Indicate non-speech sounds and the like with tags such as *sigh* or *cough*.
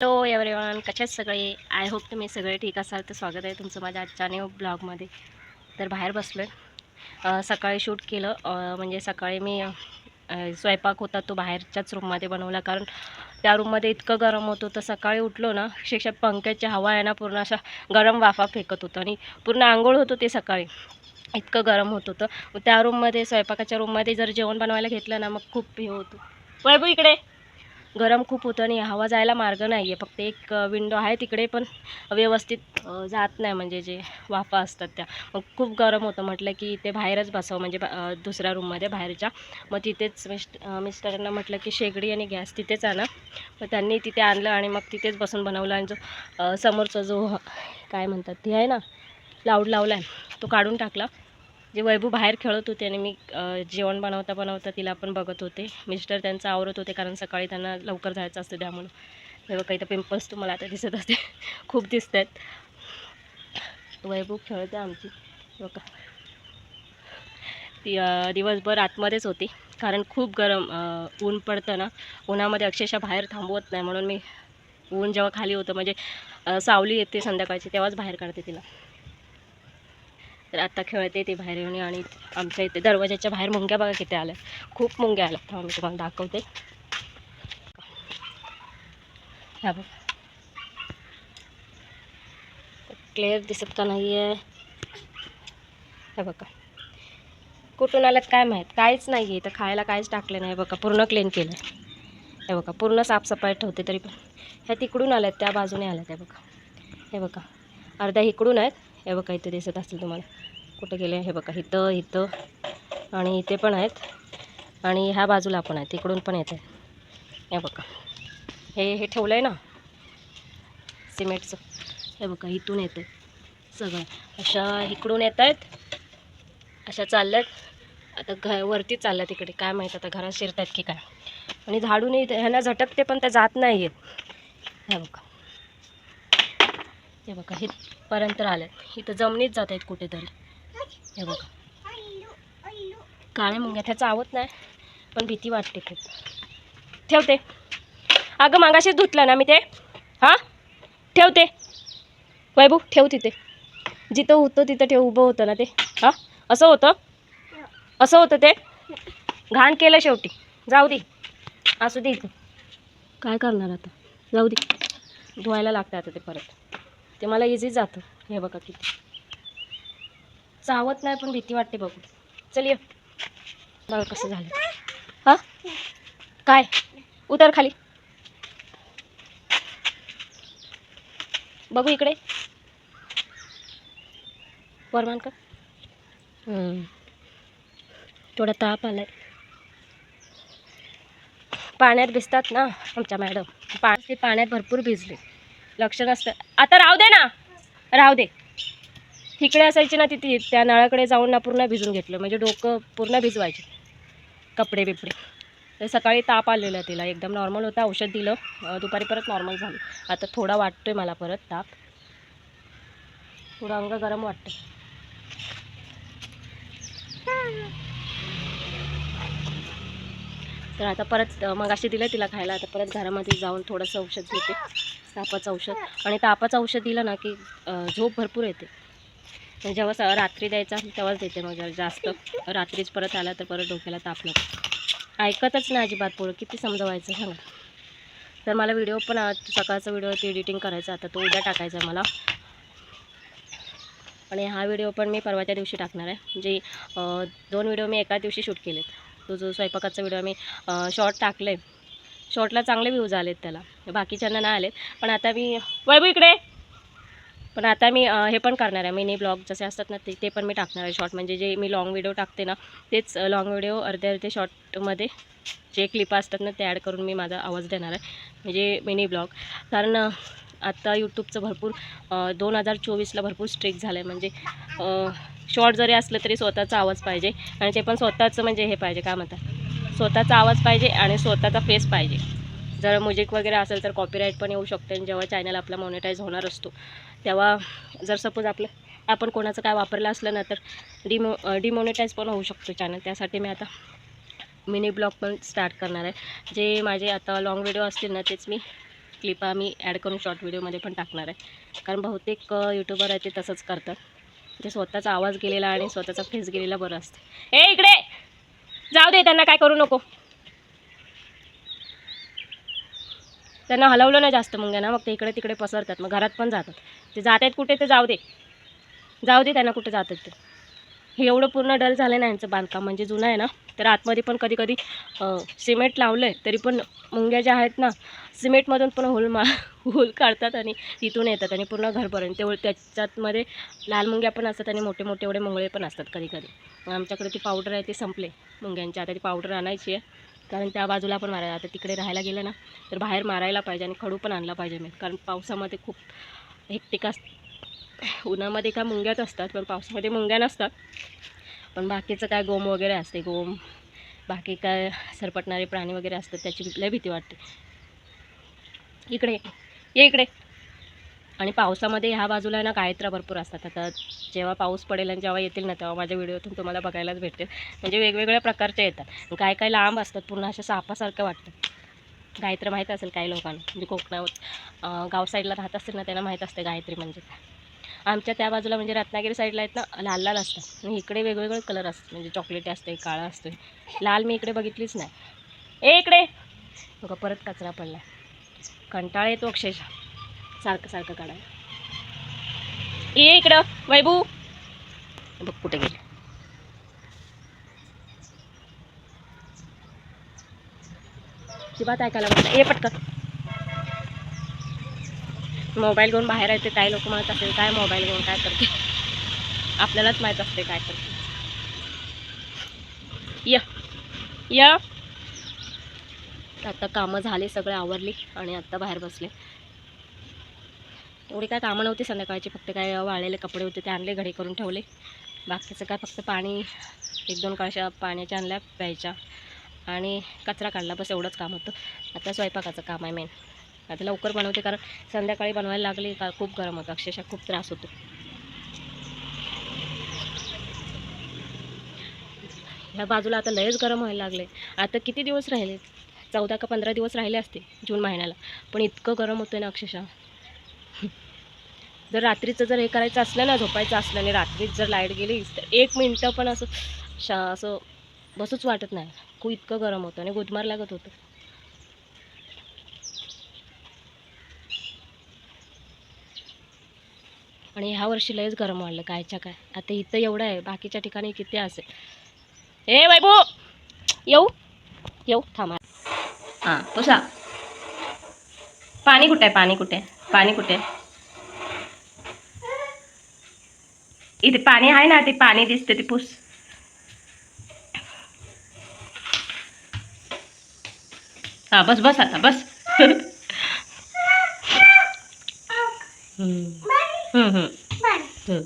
Hello everyone कशात सगळे? I hope तुम्ही सगळे ठीक असाल तर स्वागत आहे तुमचं माझ्या आजच्या न्यू ब्लॉगमध्ये तर बाहेर बसलो आहे सकाळी शूट केलं. म्हणजे सकाळी मी स्वयंपाक होता तो बाहेरच्याच रूममध्ये बनवला. कारण त्या रूममध्ये इतकं गरम होतं तर सकाळी उठलो ना शिक्षक पंख्याची हवा आहे ना पूर्ण अशा गरम वाफा फेकत होतं. आणि पूर्ण आंघोळ होत ते सकाळी. इतकं गरम होत होतं. त्या रूममध्ये स्वयंपाकाच्या रूममध्ये जर जेवण बनवायला घेतलं ना मग खूप हे होतं. वैभू इकडे. गरम खूप होतं आणि हवा जायला मार्ग नाही आहे फक्त एक विंडो आहे तिकडे पण व्यवस्थित जात नाही म्हणजे जे वाफा असतात त्या. मग खूप गरम होतं. म्हटलं की ते बाहेरच बसावं म्हणजे बा- दुसऱ्या रूममध्ये बाहेरच्या. मग तिथेच मिस्ट मिस्टरांना म्हटलं की शेगडी आणि गॅस तिथेच आणा. मग त्यांनी तिथे आणलं आणि मग तिथेच बसून बनवलं आणि जो समोरचा जो काय म्हणतात ते आहे ना लाऊड लावला आहे तो काढून टाकला. जे वैभव बाहेर खेळत होते आणि मी जेवण बनवता बनवता तिला पण बघत होते. मिस्टर त्यांचं आवरत होते कारण सकाळी त्यांना लवकर जायचं असतं त्यामुळं. तेव्हा काही तर पिंपल्स तुम्हाला आता दिसत असते *laughs* खूप दिसत आहेत वैभव खेळते आमची. बघा. ती दिवसभर आतमध्येच होती. कारण खूप गरम ऊन पडतं ना. उन्हामध्ये अक्षरशः बाहेर थांबवत नाही म्हणून मी ऊन जेव्हा खाली होतं म्हणजे सावली येते संध्याकाळची तेव्हाच बाहेर काढते तिला. तर आता खेळते ते बाहेर येऊन आणि आमच्या इथे दरवाजाच्या बाहेर मुंग्या बघा किती आल्या. खूप मुंग्या आल्या. थांबा मी तुम्हाला दाखवते. ह्या बघ. क्लिअर दिसत का नाही आहे हे बघा. कुठून आल्यात काय माहीत? काहीच नाही आहे इथं खायला काहीच टाकलं नाही. बघा पूर्ण क्लीन केलं हे बघा पूर्ण साफसफाई ठेवते तरी पण. ह्या तिकडून आल्यात त्या बाजूने आल्यात हे बघा. हे बघा. अर्ध्या इकडून आहेत. हे बघा इथे दिसत असतील तुम्हाला. कुठे गेले हे बघा इथं इथं. आणि इथे पण आहेत. आणि ह्या बाजूला पण आहेत. इकडून पण येत आहेत हे बघा. हे हे ठेवलं आहे ना? सिमेंटचं. हे बघा इथून येतं सगळं. अशा इकडून येत आहेत. अशा चालल्यात. आता घ वरती चालल्या तिकडे काय माहीत आता घरात शिरत आहेत की काय. आणि झाडूनही ह्यांना झटकते पण त्या जात नाही आहेत हे बघा. हे बघा इथपर्यंत आल्यात इथं जमिनीत जात आहेत कुठेतरी. हे बघा. काळ्या मुंग्या त्याचा आवत नाही पण भीती वाटते खूप. ठेवते. अगं मागाशीच धुतलं ना मी ते. हां? ठेवते. वैभू ठेव तिथे. जिथं होतं तिथं ठेव उभं होतं ना ते. हां? असं होतं? असं होतं ते? घाण केलं शेवटी. जाऊ दे. असू दे इथं. काय करणार आता? जाऊ दे. धुवायला लागतं आता ते परत. ते मला इझी जातं. हे बघा किती. चावत नाही पण भीती वाटते बघू. चल ये. बघा कसं झालं. हां? काय? उतर खाली. बघू इकडे. वरमान का हम्म. थोडा ताप आलाय. पाण्यात भिजतात ना आमच्या मॅडम. पा ते पाण्यात भरपूर भिजले. लक्ष नसतं. आता राहू दे ना. राहू दे. तिकडे असायची ना तिथे. त्या नळाकडे जाऊन ना पूर्ण भिजून घेतलं. म्हणजे डोकं पूर्ण भिजवायचे. कपडे बिपडे. तर सकाळी ताप आलेला तिला. एकदम नॉर्मल होता. औषध दिलं. दुपारी परत नॉर्मल झालं. आता थोडा वाटतोय मला परत ताप. थोडं अंग गरम वाटतं तर आता परत मग अशी दिलं तिला खायला. आता परत घरामध्ये जाऊन थोडंसं औषध घेते. तापाचं औषध. आणि तापाचं औषध दिलं ना की झोप भरपूर येते. म्हणजे जेव्हा स- रात्री द्यायचा तेव्हाच देते मग जास्त. रात्रीच परत आला तर परत डोक्याला ताप नको. ऐकतच नाही अजिबात पोळं किती समजवायचं सांगा. तर मला व्हिडिओ पण सकाळचा व्हिडिओ ते एडिटिंग करायचा. आता तो उद्या टाकायचा आहे मला. आणि हा व्हिडिओ पण मी परवाच्या दिवशी टाकणार आहे. म्हणजे दोन व्हिडिओ मी एका दिवशी शूट केलेत. तो जो स्वयंपाकाचा व्हिडिओ मी शॉर्ट टाकले शॉर्टला चांगले व्ह्यूज आलेत त्याला. बाकीच्यांना नाही आलेत. पण आता मी वैभव इकडे. पण आता मी हे पण करणार आहे. मिनी ब्लॉग जसे असतात ना ते ते पण मी टाकणार आहे शॉर्ट म्हणजे जे मी लॉंग व्हिडिओ टाकते ना तेच लॉंग व्हिडिओ अर्धे अर्धे शॉर्टमध्ये जे क्लिप असतात ना ते ॲड करून मी माझा आवाज देणार आहे. म्हणजे मिनी ब्लॉग. कारण आत्ता आता यूट्यूबचं भरपूर दोन हजार चोवीसला भरपूर स्ट्रिक झालं आहे म्हणजे शॉर्ट जरी असलं तरी स्वतःचा आवाज पाहिजे. आणि ते पण स्वतःचं म्हणजे हे पाहिजे. काय म्हणतात स्वतःचा आवाज पाहिजे आणि स्वतःचा फेस पाहिजे. जर म्युझिक वगैरे असेल तर कॉपीराईट पण येऊ शकते आणि जेव्हा चॅनल आपला मॉनिटाईज होणार असतो तेव्हा जर सपोज आपलं आपण कोणाचं काय वापरलं असलं ना तर डिमो डिमॉनिटाईज पण होऊ शकतो चॅनल त्यासाठी मी आता मिनी ब्लॉग पण स्टार्ट करणार आहे. जे माझे आता लॉंग व्हिडिओ असतील ना तेच मी क्लिप आम्ही ॲड करून शॉर्ट व्हिडिओमध्ये पण टाकणार आहे. कारण बहुतेक यूट्यूबर आहे ते तसंच करतात. ते स्वतःचा आवाज गेलेला आणि स्वतःचा फेस गेलेला बरं असतं. हे इकडे! जाऊ दे त्यांना काय करू नको. त्यांना हलवलं नाही जास्त मग ना मग ते इकडे तिकडे पसरतात मग घरात पण जातात. ते जात आहेत कुठे ते जाऊ दे. जाऊ दे त्यांना कुठे जातात ते. हे एवढं पूर्ण डल झालं ना यांचं बांधकाम. म्हणजे जुनं आहे ना तर आतमध्ये पण कधी कधी सिमेंट लावलं आहे तरी पण मुंग्या ज्या आहेत ना सिमेंटमधून पण होल मा होल काढतात आणि तिथून येतात आणि पूर्ण घरभरून तेवढं त्याच्यातमध्ये लाल मुंग्या पण असतात आणि मोठे मोठे एवढे मुंगळे पण असतात कधी कधी आमच्याकडे ती पावडर आहे ती संपले मुंग्यांची. आता ती पावडर आणायची आहे. कारण त्या बाजूला पण मारायला आता तिकडे राहायला गेलं ना तर बाहेर मारायला पाहिजे आणि खडू पण आणला पाहिजे. मी कारण पावसामध्ये खूप हेक्टिक अस उन्हामध्ये काय मुंग्याच असतात पण पावसामध्ये मुंग्या नसतात. पण बाकीचं काय गोम वगैरे असते गोम बाकी काय सरपटणारे प्राणी वगैरे असतात त्याची लय भीती वाटते. इकडे ये इकडे. आणि पावसामध्ये ह्या बाजूला ना गायत्रा भरपूर असतात. आता जेव्हा पाऊस पडेल आणि जेव्हा येतील ना तेव्हा माझ्या व्हिडिओतून तुम्हाला बघायलाच भेटेल. म्हणजे वेगवेगळ्या प्रकारचे येतात. काय काय लांब असतात पूर्ण अशा सापासारखं वाटतं. गायत्री माहीत असेल काही लोकांना. म्हणजे कोकणावर गाव साईडला राहत असतील ना त्यांना माहीत असते गायत्री म्हणजे. काय. आमच्या त्या बाजूला म्हणजे रत्नागिरी साईडला आहेत ना लाल लाल असतात. आणि इकडे वेगवेगळे कलर असतात. म्हणजे चॉकलेटी असते काळा असतो लाल मी इकडे बघितलीच नाही. ए इकडे! बघा परत कचरा पडला कंटाळा येतो अक्षरशः. सारखं सारखं काढायला. ये इकडं! वैभू! बघ कुठे गेले. ती बात ऐकायला म्हणतात ये पटकन. मोबाईल घेऊन बाहेर येते काही लोक म्हणत असेल काय मोबाईल घेऊन काय करते? *laughs* आपल्यालाच माहीत असते काय करते. य य. आता कामं झाली सगळे आवरली आणि आत्ता बाहेर बसले. एवढी काय कामं नव्हती संध्याकाळची फक्त काय वाळलेले कपडे होते ते आणले घडी करून ठेवले. बाकीचं काय फक्त पाणी एक दोन कळशा पाण्याच्या आणल्या प्यायच्या. आणि कचरा काढला बस एवढंच काम होतं. आता स्वयंपाकाचं काम आहे मेन आता लवकर बनवते कारण संध्याकाळी बनवायला लागली का खूप गरम होतं. अक्षरशः खूप त्रास होतो. ह्या बाजूला आता लयच गरम व्हायला लागले. आता किती दिवस राहिले? चौदा का पंधरा दिवस राहिले असते जून महिन्याला. पण इतकं गरम होतं ना अक्षरशः. जर रात्रीचं जर हे करायचं असलं ना झोपायचं असलं आणि रात्रीच जर लाइट गेली तर एक मिनटं पण असं शा असं बसूच वाटत नाही. खूप इतकं गरम होतं आणि गुदमार लागत होतं. आणि ह्या वर्षी लयच गरम वाढलं कायच्या काय. आता इथं एवढं आहे बाकीच्या ठिकाणी किती असेल? ए वैभू येऊ? येऊ थांबा हां. पुसा पाणी कुठे आहे? पाणी कुठे पाणी कुठे इथे पाणी आहे ना ते पाणी दिसते ते पुस. हा बस बस आता बस. *laughs* হুম হুম হুম